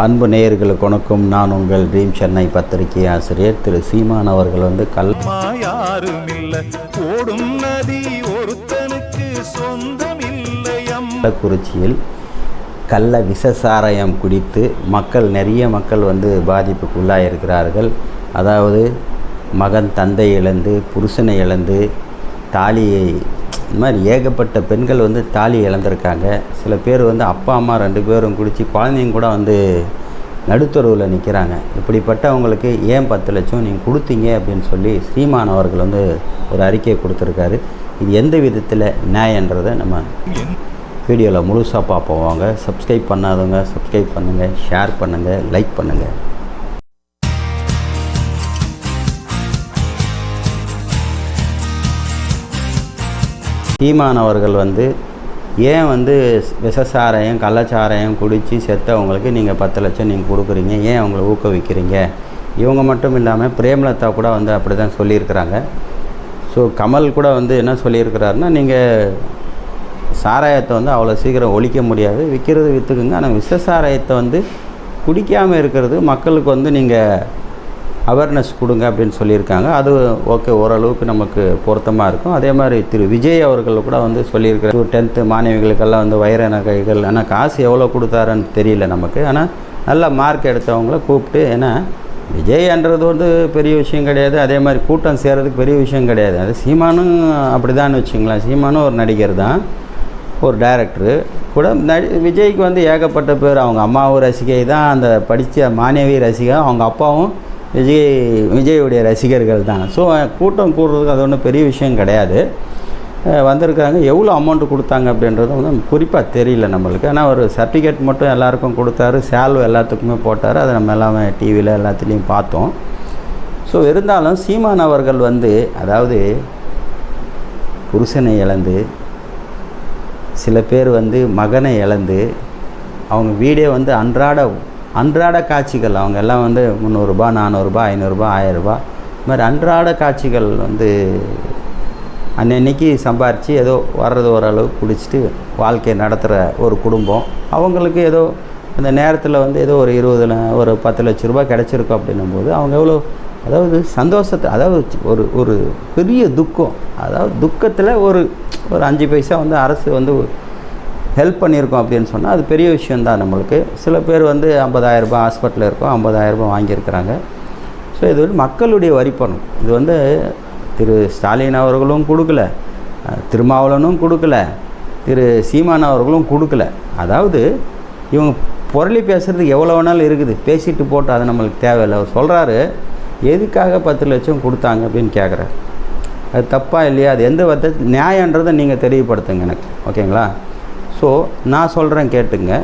அன்பு நேயர்களுக்கு வணக்கம். நான் உங்கள் ட்ரீம் சென்னை பத்திரிகை ஆசிரியர் திரு சீமான் அவர்கள் வந்து கல் கள்ளக்குறிச்சியில் கள்ள விஷசாராயம் குடித்து மக்கள் நிறைய மக்கள் வந்து பாதிப்புக்கு உள்ளாயிருக்கிறார்கள். அதாவது மகன் தந்தை இழந்து புருஷனை இழந்து தாலியை இந்த மாதிரி ஏகப்பட்ட பெண்கள் வந்து தாலி இழந்திருக்காங்க. சில பேர் வந்து அப்பா அம்மா ரெண்டு பேரும் குடித்து குழந்தைங்க கூட வந்து நடுத்தருவில் நிற்கிறாங்க இப்படிப்பட்டவங்களுக்கு ஏன் பத்து லட்சம் நீங்கள் கொடுத்தீங்க அப்படின்னு சொல்லி ஸ்ரீமான் அவர்கள் வந்து ஒரு அறிக்கையை கொடுத்துருக்காரு. இது எந்த விதத்தில் நியாயன்றதை நம்ம வீடியோவில் முழுசாக பார்ப்போம் வாங்க. சப்ஸ்கிரைப் பண்ணாதவங்க சப்ஸ்கிரைப் பண்ணுங்கள் ஷேர் பண்ணுங்கள் லைக் பண்ணுங்கள் சீமான் அவர்கள் வந்து ஏன் வந்து விஷசாராயம் கள்ளச்சாராயம் குடித்து செத்தவங்களுக்கு நீங்கள் பத்து லட்சம் நீங்கள் கொடுக்குறீங்க? ஏன் அவங்கள ஊக்குவிக்கிறீங்க? இவங்க மட்டும் இல்லாமல் பிரேமலதா கூட வந்து அப்படி தான் சொல்லியிருக்கிறாங்க. ஸோ கமல் கூட வந்து என்ன சொல்லியிருக்கிறாருன்னா நீங்கள் சாராயத்தை வந்து அவ்வளோ சீக்கிரம் ஒழிக்க முடியாது. விற்கிறது விற்றுக்குங்க ஆனால் விஷ சாராயத்தை வந்து குடிக்காமல் இருக்கிறது மக்களுக்கு வந்து நீங்கள் அவேர்னஸ் கொடுங்க அப்படின்னு சொல்லியிருக்காங்க. அது ஓகே ஓரளவுக்கு நமக்கு பொருத்தமாக இருக்கும். அதே மாதிரி திரு விஜய் அவர்கள் கூட வந்து ஒரு டென்த்து மாணவிகளுக்கெல்லாம் வந்து வைர நகைகள் ஆனால் காசு எவ்வளோ கொடுத்தாருன்னு தெரியல நமக்கு. ஆனால் நல்ல மார்க் எடுத்தவங்கள கூப்பிட்டு ஏன்னா விஜய்ன்றது வந்து பெரிய விஷயம் கிடையாது. அதே மாதிரி கூட்டம் சேர்கிறதுக்கு பெரிய விஷயம் கிடையாது. அது சீமானும் அப்படி தான் வச்சுங்களேன். சீமானும் ஒரு நடிகர் தான். ஒரு டைரக்டரு கூட நடி விஜய்க்கு வந்து ஏகப்பட்ட பேர். அவங்க அம்மாவும் ரசிகை தான். அந்த படித்த மாணவி ரசிகை அவங்க அப்பாவும் விஜய் விஜயுடைய ரசிகர்கள் தான். ஸோ கூட்டம் கூடுறதுக்கு அது ஒன்றும் பெரிய விஷயம் கிடையாது. வந்திருக்காங்க எவ்வளோ அமௌண்ட்டு கொடுத்தாங்க அப்படின்றது வந்து குறிப்பாக தெரியல நம்மளுக்கு. ஆனால் ஒரு சர்டிஃபிகேட் மட்டும் எல்லாருக்கும் கொடுத்தாரு. சேல்வ் எல்லாத்துக்குமே போட்டார். அதை நம்ம எல்லாமே டிவியில் எல்லாத்துலேயும் பார்த்தோம். ஸோ இருந்தாலும் சீமான் அவர்கள் வந்து அதாவது புருஷனை இழந்து சில பேர் வந்து மகனை இழந்து அவங்க வீடே வந்து அன்றாட அன்றாட காட்சிகள் அவங்க எல்லாம் வந்து முந்நூறுரூபா நானூறுரூபா ஐநூறுரூபா ஆயிரரூபா. இது மாதிரி அன்றாட காட்சிகள் வந்து அன்னன்னைக்கு சம்பாரித்து ஏதோ வர்றது ஓரளவு குடிச்சிட்டு வாழ்க்கையை நடத்துகிற ஒரு குடும்பம். அவங்களுக்கு ஏதோ அந்த நேரத்தில் வந்து ஏதோ ஒரு இருபது ஒரு பத்து லட்ச ரூபாய் கிடச்சிருக்கும் அப்படின்னும் போது அவங்க எவ்வளோ அதாவது சந்தோஷத்தை அதாவது ஒரு ஒரு பெரிய துக்கம். அதாவது துக்கத்தில் ஒரு ஒரு அஞ்சு பைசா வந்து அரசு வந்து ஹெல்ப் பண்ணியிருக்கோம் அப்படின்னு சொன்னால் அது பெரிய விஷயந்தான் நம்மளுக்கு. சில பேர் வந்து ஐம்பதாயிரரூபா ஹாஸ்பிட்டலில் இருக்கோம் 50000 ரூபாய் வாங்கியிருக்கிறாங்க. ஸோ இது வந்து மக்களுடைய வரிப்பணம் இது வந்து திரு ஸ்டாலின் அவர்களும் கொடுக்கல திருமாவளனும் கொடுக்கல திரு சீமான் அவர்களும் கொடுக்கல. அதாவது இவங்க புரளி பேசுகிறதுக்கு எவ்வளோ வேணாலும் இருக்குது. பேசிட்டு போட்டு அது நம்மளுக்கு தேவையில்லை. அவர் சொல்கிறாரு எதுக்காக பத்து லட்சம் கொடுத்தாங்க? அப்படின்னு கேட்குறாரு அது தப்பாக இல்லையா? அது எந்த விதத்தில் நியாயன்றதை நீங்கள் தெரியப்படுத்துங்க எனக்கு. ஓகேங்களா? ஸோ நான் சொல்கிறேன் கேட்டுங்க.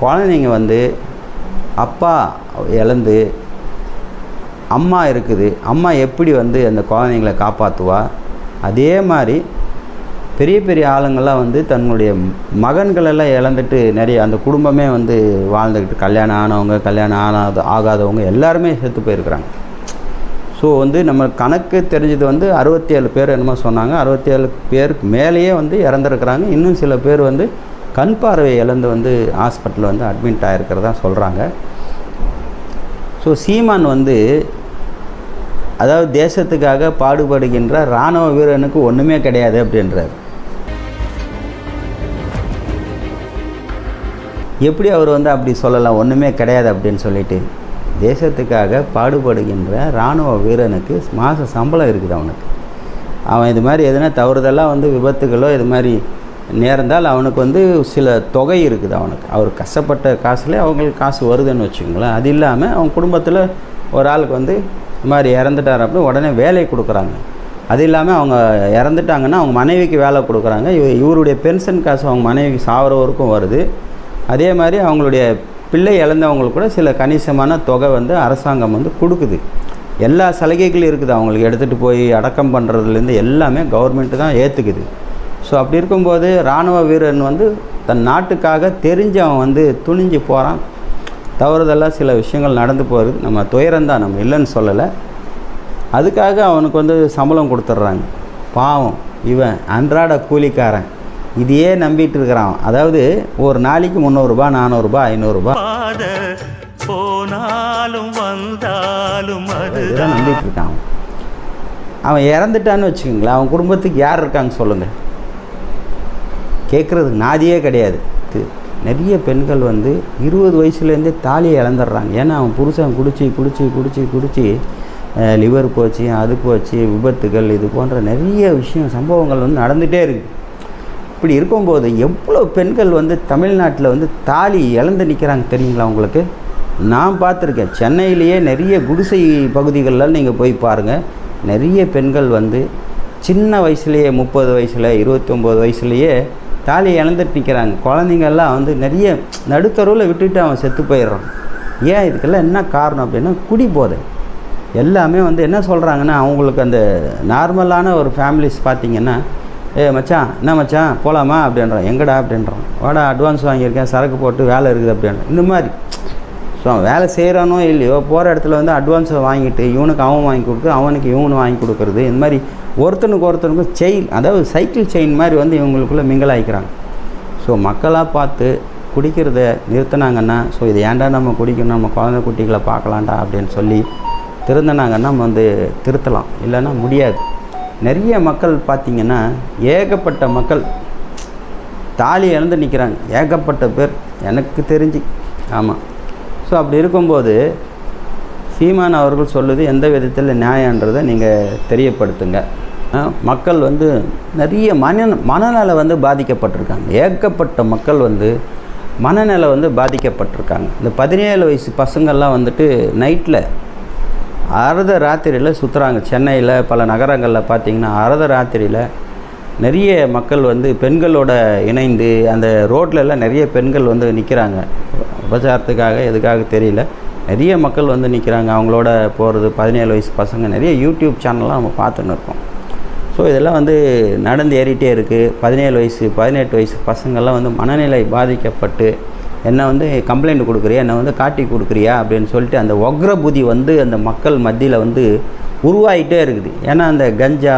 குழந்தைங்க வந்து அப்பா இழந்து அம்மா இருக்குது அம்மா எப்படி வந்து அந்த குழந்தைங்களை காப்பாற்றுவா அதே மாதிரி பெரிய பெரிய ஆளுங்கள்லாம் வந்து தன்னுடைய மகன்களெல்லாம் இழந்துட்டு நிறைய அந்த குடும்பமே வந்து வாழ்ந்துக்கிட்டு கல்யாணம் ஆனவங்க கல்யாணம் ஆனாத ஆகாதவங்க எல்லாருமே செத்து போயிருக்கிறாங்க. ஸோ வந்து நம்ம கணக்கு தெரிஞ்சது வந்து அறுபத்தி ஏழு பேர் என்னமோ சொன்னாங்க. அறுபத்தி ஏழு பேருக்கு மேலேயே வந்து இறந்துருக்குறாங்க. இன்னும் சில பேர் வந்து கண் பார்வை இழந்து வந்து ஹாஸ்பிட்டலில் வந்து அட்மிட் ஆகிருக்கிறதா சொல்கிறாங்க ஸோ சீமான் வந்து அதாவது தேசத்துக்காக பாடுபடுகின்ற இராணுவ வீரனுக்கு ஒன்றுமே கிடையாது அப்படின்றார். எப்படி அவர் வந்து அப்படி சொல்லலாம்? ஒன்றுமே கிடையாது அப்படின்னு சொல்லிட்டு தேசத்துக்காக பாடுபடுகின்ற இராணுவ வீரனுக்கு மாத சம்பளம் இருக்குது அவனுக்கு? அவன் இது மாதிரி எதுனா தவறுதெல்லாம் வந்து விபத்துகளோ இது மாதிரி நேர்ந்தால் அவனுக்கு வந்து சில தொகை இருக்குது அவனுக்கு. அவர் கஷ்டப்பட்ட காசுல அவங்களுக்கு காசு வருதுன்னு வச்சுக்கோங்களேன். அது இல்லாமல் அவங்க குடும்பத்தில் ஒரு ஆளுக்கு வந்து இது மாதிரி இறந்துட்டார் அப்படின்னு உடனே வேலை கொடுக்குறாங்க. அது இல்லாமல் அவங்க இறந்துட்டாங்கன்னா அவங்க மனைவிக்கு வேலை கொடுக்குறாங்க. இவ- இவருடைய பென்ஷன் காசு அவங்க மனைவிக்கு சாவரவருக்கும் வருது. அதே மாதிரி அவங்களுடைய பிள்ளை இழந்தவங்களுக்கு கூட சில கணிசமான தொகை வந்து அரசாங்கம் வந்து கொடுக்குது. எல்லா சலுகைகளும் இருக்குது. அவங்களுக்கு எடுத்துகிட்டு போய் அடக்கம் பண்ணுறதுலேருந்து எல்லாமே கவர்மெண்ட்டு தான் ஏற்றுக்குது ஸோ அப்படி இருக்கும்போது இராணுவ வீரன் வந்து தன் நாட்டுக்காக தெரிஞ்சு அவன் வந்து துணிஞ்சு போகிறான் தவறுதெல்லாம் சில விஷயங்கள் நடந்து போகுது. நம்ம துயரம்தான் நம்ம இல்லைன்னு சொல்லலை. அதுக்காக அவனுக்கு வந்து சம்பளம் கொடுத்துட்றாங்க. பாவம் இவன் அன்றாட கூலிக்காரன். இதையே நம்பிட்டு இருக்கிறான். அதாவது ஒரு நாளைக்கு முந்நூறுரூபா நானூறுரூபா ஐநூறுரூபா போனாலும் வந்தாலும் அதுதான் நம்பிட்டு இருக்கான். அவன் இறந்துட்டான்னு வச்சுக்கோங்களேன். அவன் குடும்பத்துக்கு யார் இருக்காங்க சொல்லுங்கள் கேட்குறதுக்கு நாதியே கிடையாது. நிறைய பெண்கள் வந்து இருபது வயசுலேருந்தே தாலியை இழந்துடுறாங்க. ஏன்னா அவன் புருஷன் குடிச்சு குடிச்சு குடிச்சு குடிச்சு லிவர் போச்சு அது போச்சு விபத்துகள் இது போன்ற நிறைய விஷயம் சம்பவங்கள் வந்து நடந்துகிட்டே இருக்குது. இப்படி இருக்கும்போது எவ்வளோ பெண்கள் வந்து தமிழ்நாட்டில் வந்து தாலி இழந்து நிற்கிறாங்க தெரியுங்களா உங்களுக்கு? நான் பார்த்துருக்கேன். சென்னையிலேயே நிறைய குடிசை பகுதிகளில் நீங்கள் போய் பாருங்கள் நிறைய பெண்கள் வந்து சின்ன வயசுலேயே முப்பது வயசில் இருபத்தொம்போது வயசுலேயே தாலியை இழந்துட்டு நிற்கிறாங்க குழந்தைங்கெல்லாம் வந்து நிறைய நடுத்தருவில் விட்டுட்டு அவன் செத்து போயிடுறான். ஏன் இதுக்கெல்லாம் என்ன காரணம் அப்படின்னா குடி போதை. எல்லாமே வந்து என்ன சொல்கிறாங்கன்னா அவங்களுக்கு அந்த நார்மலான ஒரு ஃபேமிலிஸ் பார்த்தீங்கன்னா ஏ மச்சான் என்ன மச்சான் போகலாமா அப்படின்றான். எங்கடா? அப்படின்றான். வாடா அட்வான்ஸ் வாங்கியிருக்கேன். சரக்கு போட்டு வேலை இருக்குது அப்படின்றான். இந்த மாதிரி. ஸோ அவன் வேலை செய்கிறானோ இல்லையோ போகிற இடத்துல வந்து அட்வான்ஸை வாங்கிட்டு இவனுக்கு அவன் வாங்கி கொடுத்து அவனுக்கு இவனு வாங்கி கொடுக்குறது. இந்த மாதிரி ஒருத்தனுக்கு ஒருத்தனுக்கும் செயின் அதாவது சைக்கிள் செயின் மாதிரி வந்து இவங்களுக்குள்ளே மிங்கலாகிக்கிறாங்க ஸோ மக்களாக பார்த்து குடிக்கிறத நிறுத்தினாங்கன்னா ஸோ இது ஏன்டா நம்ம குடிக்கணும்? நம்ம குழந்தை குட்டிகளை பார்க்கலாம்டா அப்படின்னு சொல்லி திருந்தினாங்கன்னா நம்ம வந்து திருத்தலாம். இல்லைன்னா முடியாது. நிறைய மக்கள் பார்த்திங்கன்னா ஏகப்பட்ட மக்கள் தாலி இழந்து நிற்கிறாங்க ஏகப்பட்ட பேர் எனக்கு தெரிஞ்சு. ஆமாம் ஸோ அப்படி இருக்கும்போது சீமான் அவர்கள் சொல்லுது எந்த விதத்தில் நியாயன்றதை நீங்கள் தெரியப்படுத்துங்க. மக்கள் வந்து நிறைய மன மனநல வந்து பாதிக்கப்பட்டிருக்காங்க. ஏகப்பட்ட மக்கள் வந்து மனநல வந்து பாதிக்கப்பட்டிருக்காங்க. இந்த பதினேழு வயசு பசங்கள்லாம் வந்துட்டு நைட்டில் அரத ராத்திரியில் சுற்றுறாங்க சென்னையில் பல நகரங்களில் பார்த்தீங்கன்னா அரத ராத்திரியில் நிறைய மக்கள் வந்து பெண்களோட இணைந்து அந்த ரோட்ல நிறைய பெண்கள் வந்து நிற்கிறாங்க உபச்சாரத்துக்காக எதுக்காக தெரியல. நிறைய மக்கள் வந்து நிற்கிறாங்க அவங்களோட போகிறது பதினேழு வயசு பசங்க நிறைய யூடியூப் சேனல்லாம் நம்ம பார்த்துன்னு இருக்கோம். ஸோ இதெல்லாம் வந்து நடந்து ஏறிட்டே இருக்குது பதினேழு வயசு பதினெட்டு வயசு பசங்கள்லாம் வந்து மனநிலை பாதிக்கப்பட்டு என்னை வந்து கம்ப்ளைண்ட் கொடுக்குறியா? என்னை வந்து காட்டி கொடுக்குறியா? அப்படின்னு சொல்லிட்டு அந்த ஒக்ர புதி வந்து அந்த மக்கள் மத்தியில் வந்து உருவாகிட்டே இருக்குது. ஏன்னா அந்த கஞ்சா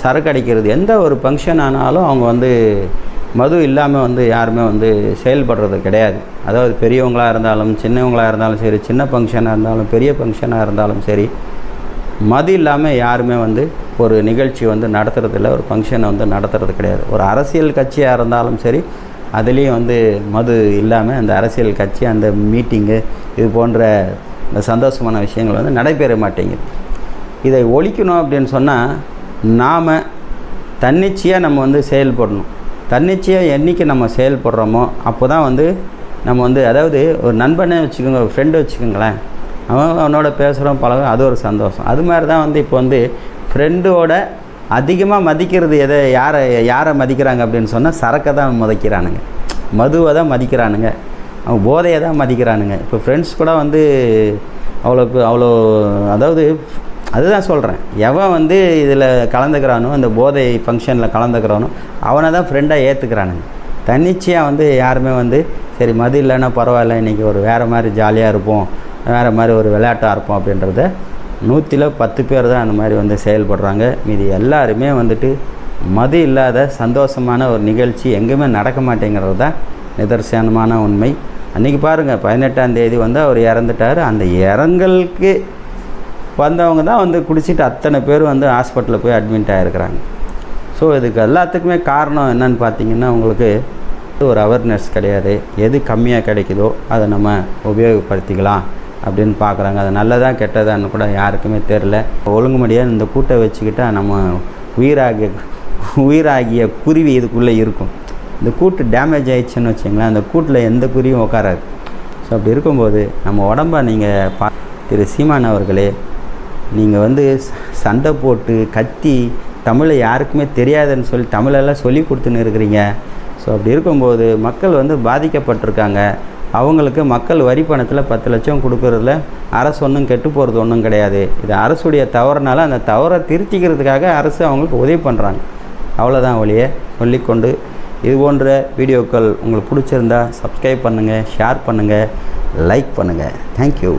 சரக்கு அடிக்கிறது எந்த ஒரு ஃபங்க்ஷன் ஆனாலும் அவங்க வந்து மது இல்லாமல் வந்து யாருமே வந்து செயல்படுறது கிடையாது. அதாவது பெரியவங்களாக இருந்தாலும் சின்னவங்களாக இருந்தாலும் சரி சின்ன ஃபங்க்ஷனாக இருந்தாலும் பெரிய ஃபங்க்ஷனாக இருந்தாலும் சரி மது இல்லாமல் யாருமே வந்து ஒரு நிகழ்ச்சி வந்து நடத்துறதில்ல ஒரு ஃபங்க்ஷனை வந்து நடத்துறது கிடையாது. ஒரு அரசியல் கட்சியாக இருந்தாலும் சரி அதுலேயும் வந்து மது இல்லாமல் அந்த அரசியல் கட்சி அந்த மீட்டிங்கு இது போன்ற இந்த சந்தோஷமான விஷயங்கள் வந்து நடைபெற மாட்டேங்குது. இதை ஒழிக்கணும் அப்படின்னு சொன்னால் நாம் தன்னிச்சையாக நம்ம வந்து செயல்படணும். தன்னிச்சையாக என்றைக்கு நம்ம செயல்படுறோமோ அப்போ தான் வந்து நம்ம வந்து அதாவது ஒரு நண்பனே வச்சுக்கோங்க ஒரு ஃப்ரெண்டு வச்சுக்கோங்களேன். அவன் அவனோட பேசுகிறோம் பழகும் அது ஒரு சந்தோஷம். அது மாதிரி தான் வந்து இப்போ வந்து ஃப்ரெண்டோட அதிகமாக மதிக்கிறது எதை யாரை யாரை மதிக்கிறாங்க அப்படின்னு சொன்னால் சரக்கை தான் மதிக்கிறானுங்க. மதுவை தான் மதிக்கிறானுங்க. அவன் போதையை தான் மதிக்கிறானுங்க. இப்போ ஃப்ரெண்ட்ஸ் கூட வந்து அவ்வளோக்கு அவ்வளோ அதாவது அதுதான் சொல்கிறேன் எவன் வந்து இதில் கலந்துக்கிறானோ அந்த போதை ஃபங்க்ஷனில் கலந்துக்கிறானோ அவனை தான் ஃப்ரெண்டாக ஏற்றுக்கிறானுங்க தன்னிச்சையாக வந்து யாருமே வந்து சரி மது இல்லைன்னா பரவாயில்ல இன்றைக்கி ஒரு வேறு மாதிரி ஜாலியாக இருப்போம் வேறு மாதிரி ஒரு விளையாட்டாக இருப்போம் அப்படின்றத நூற்றில் பத்து பேர் தான் அந்த மாதிரி வந்து செயல்படுறாங்க. மீதி எல்லாருமே வந்துட்டு மது இல்லாத சந்தோஷமான ஒரு நிகழ்ச்சி எங்கேயுமே நடக்க மாட்டேங்கிறது தான் நிதர்சனமான உண்மை. அன்றைக்கி பாருங்கள் பதினெட்டாம் தேதி வந்து அவர் இறந்துட்டார். அந்த இறங்கலுக்கு வந்தவங்க தான் வந்து குடிச்சிட்டு அத்தனை பேர் வந்து ஹாஸ்பிட்டலில் போய் அட்மிட் ஆகிருக்கிறாங்க ஸோ இதுக்கு எல்லாத்துக்குமே காரணம் என்னன்னு பார்த்தீங்கன்னா உங்களுக்கு ஒரு அவேர்னஸ் கிடையாது. எது கம்மியாக கிடைக்குதோ அதை நம்ம உபயோகப்படுத்திக்கலாம் அப்படின்னு பார்க்குறாங்க. அது நல்லதாக கெட்டதான்னு கூட யாருக்குமே தெரில ஒழுங்குமடியாக இந்த கூட்டை வச்சுக்கிட்டால் நம்ம உயிராகிய உயிராகிய குருவி இதுக்குள்ளே இருக்கும். இந்த கூட்டு டேமேஜ் ஆயிடுச்சுன்னு வச்சிங்களேன் அந்த கூட்டில் எந்த குருவியும் உட்காராது. ஸோ அப்படி இருக்கும்போது நம்ம உடம்ப நீங்கள் பா திரு சீமான் அவர்களே நீங்கள் வந்து சண்டை போட்டு கத்தி தமிழை யாருக்குமே தெரியாதுன்னு சொல்லி தமிழெல்லாம் சொல்லி கொடுத்துன்னு இருக்கிறீங்க. ஸோ அப்படி இருக்கும்போது மக்கள் வந்து பாதிக்கப்பட்டிருக்காங்க. அவங்களுக்கு மக்கள் வரி பணத்தில் பத்து லட்சம் கொடுக்குறதுல அரசு ஒன்றும் கெட்டு போகிறது ஒன்றும் கிடையாது. இது அரசுடைய தவறுனால அந்த தவறை திருத்திக்கிறதுக்காக அரசு அவங்களுக்கு உதவி பண்ணுறாங்க அவ்வளோதான் ஒழிய சொல்லிக்கொண்டு இது போன்ற வீடியோக்கள் உங்களுக்கு பிடிச்சிருந்தா சப்ஸ்கிரைப் பண்ணுங்கள் ஷேர் பண்ணுங்கள் லைக் பண்ணுங்கள் தேங்க்யூ